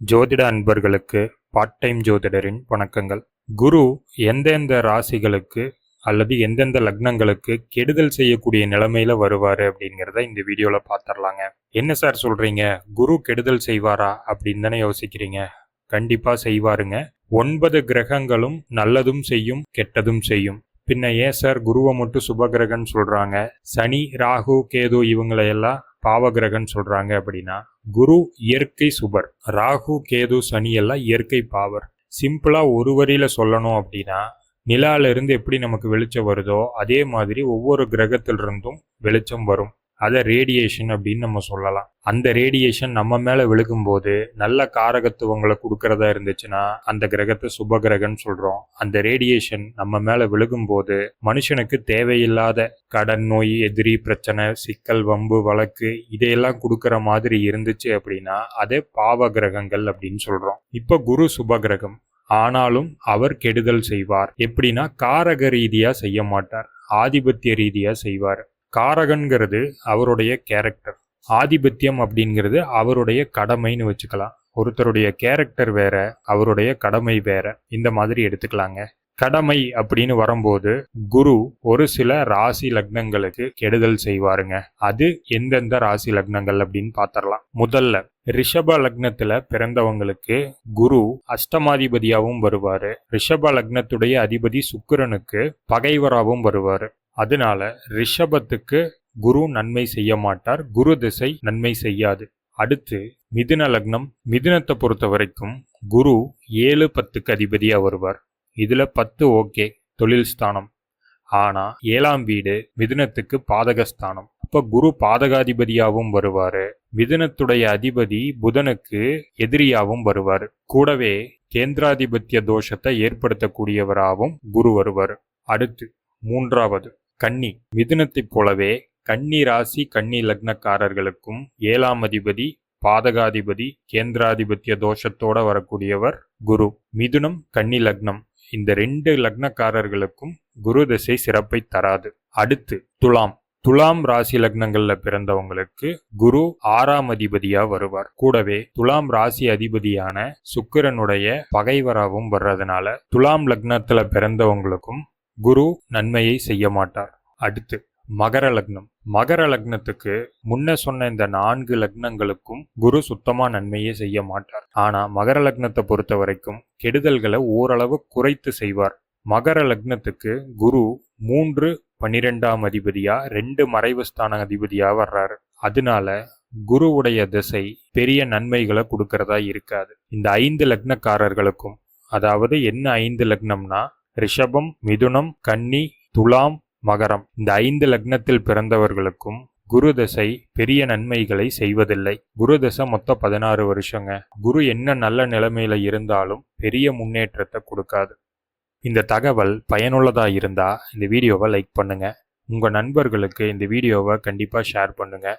ஜோதிட அன்பர்களுக்கு part time ஜோதிடரின் வணக்கங்கள். குரு எந்தெந்த ராசிகளுக்கு அல்லது எந்தெந்த லக்னங்களுக்கு கெடுதல் செய்யக்கூடிய நிலைமையில வருவாரு அப்படிங்கிறத இந்த வீடியோல பாத்திரலாங்க. என்ன சார் சொல்றீங்க? குரு கெடுதல் செய்வாரா அப்படின்னு தானே யோசிக்கிறீங்க? கண்டிப்பா செய்வாருங்க. ஒன்பது கிரகங்களும் நல்லதும் செய்யும் கெட்டதும் செய்யும். பின்ன ஏன் சார் குருவை மட்டும் சுபகிரகன் சொல்றாங்க? சனி ராகு கேது இவங்களையெல்லாம் பாவகிரகன்னு சொல்கிறாங்க அப்படின்னா குரு இயற்கை சுபர். ராகு கேது சனி எல்லாம் இயற்கை பாவர். சிம்பிளாக ஒரு வரியில் சொல்லணும் அப்படின்னா நிலால இருந்து எப்படி நமக்கு வெளிச்சம் வருதோ அதே மாதிரி ஒவ்வொரு கிரகத்திலிருந்தும் வெளிச்சம் வரும். அதை ரேடியேஷன் அப்படின்னு நம்ம சொல்லலாம். அந்த ரேடியேஷன் நம்ம மேலே விழுகும்போது நல்ல காரகத்துவங்களை கொடுக்கறதா இருந்துச்சுன்னா அந்த கிரகத்தை சுப கிரகம்னு சொல்கிறோம் அந்த ரேடியேஷன் நம்ம மேலே விழுகும்போது மனுஷனுக்கு தேவையில்லாத கடன் நோய் எதிரி பிரச்சனை சிக்கல் வம்பு வழக்கு இதையெல்லாம் கொடுக்குற மாதிரி இருந்துச்சு அப்படின்னா அதே பாவ கிரகங்கள் அப்படின்னு சொல்கிறோம் இப்போ குரு சுப கிரகம் ஆனாலும் அவர் கெடுதல் செய்வார். எப்படின்னா காரக ரீதியாக செய்ய மாட்டார். ஆதிபத்திய ரீதியாக செய்வார். காரகன்கிறது அவருடைய கேரக்டர் ஆதிபத்தியம் அப்படிங்கிறது அவருடைய கடமைன்னு வச்சுக்கலாம். ஒருத்தருடைய கேரக்டர் வேற அவருடைய கடமை வேற. இந்த மாதிரி எடுத்துக்கலாங்க. கடமை அப்படின்னு வரும்போது குரு ஒரு சில ராசி லக்னங்களுக்கு கெடுதல் செய்வாருங்க. அது எந்தெந்த ராசி லக்னங்கள் அப்படின்னு பாத்திரலாம். முதல்ல ரிஷப லக்னத்துல பிறந்தவங்களுக்கு குரு அஷ்டமாதிபதியாகவும் வருவாரு. ரிஷப லக்னத்துடைய அதிபதி சுக்கிரனுக்கு பகைவராகவும் வருவாரு. அதனால ரிஷபத்துக்கு குரு நன்மை செய்ய மாட்டார் குரு திசை நன்மை செய்யாது. அடுத்து மிதுன லக்னம். மிதுனத்தை பொறுத்த வரைக்கும் குரு ஏழு பத்துக்கு அதிபதியாக வருவார். இதில் பத்து ஓகே தொழில் ஸ்தானம். ஆனால் ஏழாம் வீடு மிதுனத்துக்கு பாதகஸ்தானம். அப்போ குரு பாதகாதிபதியாகவும் வருவார். மிதுனத்துடைய அதிபதி புதனுக்கு எதிரியாகவும் வருவார். கூடவே கேந்திராதிபத்திய தோஷத்தை ஏற்படுத்தக்கூடியவராகவும் குரு வருவார். அடுத்து மூன்றாவது. கன்னி. மிதுனத்தைப் போலவே கன்னி ராசி கன்னி லக்னக்காரர்களுக்கும் ஏழாம் அதிபதி பாதகாதிபதி கேந்திராதிபத்திய தோஷத்தோட வரக்கூடியவர் குரு. மிதுனம் கன்னி லக்னம். இந்த ரெண்டு லக்னக்காரர்களுக்கும் குரு திசை சிறப்பை தராது. அடுத்து துலாம். துலாம் ராசி லக்னங்கள்ல பிறந்தவங்களுக்கு குரு ஆறாம் அதிபதியா வருவார். கூடவே துலாம் ராசி அதிபதியான சுக்கிரனுடைய பகைவராகவும் வர்றதுனால துலாம் லக்னத்துல பிறந்தவங்களுக்கும் குரு நன்மையை செய்ய மாட்டார். அடுத்து மகர லக்னம். மகர லக்னத்துக்கு முன்ன சொன்ன இந்த நான்கு லக்னங்களுக்கும் குரு சுத்தமா நன்மையே செய்ய மாட்டார். ஆனா மகர லக்னத்தை பொறுத்த வரைக்கும் கெடுதல்களை ஓரளவு குறைத்து செய்வார். மகர லக்னத்துக்கு குரு மூன்று பன்னிரெண்டாம் அதிபதியா ரெண்டு மறைவு ஸ்தான அதிபதியா வர்றாரு. அதனால குருவுடைய திசை பெரிய நன்மைகளை கொடுக்கறதா இருக்காது. இந்த ஐந்து லக்னக்காரர்களுக்கும் அதாவது என்ன ஐந்து லக்னம்னா ரிஷபம் மிதுனம் கன்னி துலாம் மகரம். இந்த ஐந்து லக்னத்தில் பிறந்தவர்களுக்கும் குரு தசை பெரிய நன்மைகளை செய்வதில்லை. குரு தசை மொத்தம் பதினாறு வருஷங்க. குரு என்ன நல்ல நிலைமையில இருந்தாலும் பெரிய முன்னேற்றத்தை கொடுக்காது. இந்த தகவல் பயனுள்ளதாக இருந்தால் இந்த வீடியோவை லைக் பண்ணுங்கள் உங்கள் நண்பர்களுக்கு இந்த வீடியோவை கண்டிப்பாக ஷேர் பண்ணுங்கள்